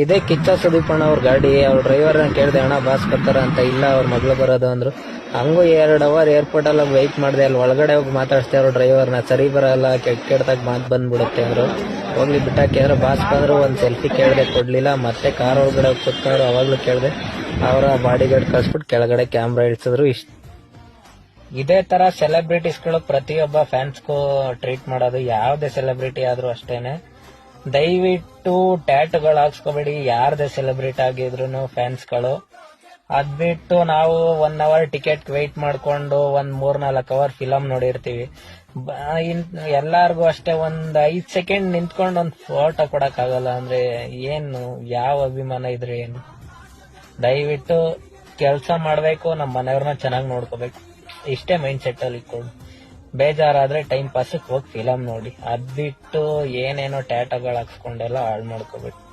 ಇದೇ ಕಿಚ್ಚ ಸುದೀಪಣ್ಣ ಅವ್ರ ಗಾಡಿ, ಅವ್ರ ಡ್ರೈವರ್ ಕೇಳಿದೆ, ಅಣ್ಣ ಬಾಸ್ ಬರ್ತಾರ ಅಂತ, ಇಲ್ಲ, ಅವ್ರ ಮಗಳು ಬರೋದು ಅಂದ್ರು. ಹಂಗೂ ಎರಡು ಅವರ್ ಏರ್ಪೋರ್ಟ್ ಅಲ್ಲಿ ವೆಯ್ಟ್ ಮಾಡಿದೆ, ಅಲ್ಲಿ ಒಳಗಡೆ ಹೋಗಿ ಮಾತಾಡ್ಸ್ದೆ ಅವ್ರ ಡ್ರೈವರ್ನ ಸರಿ ಬರಲ್ಲ, ಕೆಟ್ಟ ಕೆಟ್ಟದಾಗ ಮಾತು ಬಂದ್ಬಿಡುತ್ತೆ ಅಂದ್ರು. ಹೋಗ್ಲಿ ಬಿಟ್ಟಾಕಿ ಅಂದ್ರೆ ಬಾಸ್ ಬಂದ್ರು, ಒಂದು ಸೆಲ್ಫಿ ಕೇಳಿದೆ, ಕೊಡ್ಲಿಲ್ಲ, ಮತ್ತೆ ಕಾರ್ ಒಳಗಡೆ ಹೋಗಿ ಕೂತ್ಕೊಂಡ್ರು, ಅವಾಗ್ಲೂ ಕೇಳಿದೆ. ಅವರ ಬಾಡಿ ಗಾರ್ಡ್ ಕಳ್ಸ್ಬಿಟ್ಟು ಕೆಳಗಡೆ ಕ್ಯಾಮ್ರಾ ಇಳಿಸಿದ್ರು, ಇಷ್ಟ. ಇದೇ ತರ ಸೆಲೆಬ್ರಿಟೀಸ್ಗಳು ಪ್ರತಿಯೊಬ್ಬ ಫ್ಯಾನ್ಸ್ಗೂ ಟ್ರೀಟ್ ಮಾಡೋದು, ಯಾವುದೇ ಸೆಲೆಬ್ರಿಟಿ ಆದ್ರೂ ಅಷ್ಟೇನೆ. ದಯವಿಟ್ಟು ಟ್ಯಾಟುಗಳು ಹಾಕ್ಸ್ಕೊಬೇಡಿ. ಯಾರ್ದೇ ಸೆಲೆಬ್ರೇಟ್ ಆಗಿದ್ರು ಫ್ಯಾನ್ಸ್ಗಳು. ಅದ್ಬಿಟ್ಟು ನಾವು ಒನ್ ಅವರ್ ಟಿಕೆಟ್ ವೆಯ್ಟ್ ಮಾಡ್ಕೊಂಡು ಒಂದ್ ಮೂರ್ ನಾಲ್ಕು ಅವರ್ ಫಿಲಮ್ ನೋಡಿರ್ತೀವಿ ಎಲ್ಲಾರ್ಗು ಅಷ್ಟೇ ಒಂದ್ ಐದ್ ಸೆಕೆಂಡ್ ನಿಂತ್ಕೊಂಡು ಒಂದ್ ಫೋಟೋ ಕೊಡಕ್ ಆಗಲ್ಲ ಅಂದ್ರೆ ಏನು, ಯಾವ ಅಭಿಮಾನ ಇದ್ರೆ ಏನು. ದಯವಿಟ್ಟು ಕೆಲಸ ಮಾಡ್ಬೇಕು ನಮ್ಮ ಮನೆಯವ್ರನ್ನ ಚೆನ್ನಾಗಿ ನೋಡ್ಕೋಬೇಕು. ಇಷ್ಟೇ ಮೈಂಡ್ ಸೆಟ್ ಅಲ್ಲಿ ಇಟ್ಕೊಂಡು ಬೇಜಾರಾದ್ರೆ ಟೈಮ್ ಪಾಸ್ ಹೋಗಿ ಫಿಲಮ್ ನೋಡಿ. ಅದ್ಬಿಟ್ಟು ಏನೇನೋ ಟ್ಯಾಟಗಳು ಹಾಕ್ಸ್ಕೊಂಡೆಲ್ಲ ಹಾಳು ಮಾಡ್ಕೋಬೇಕು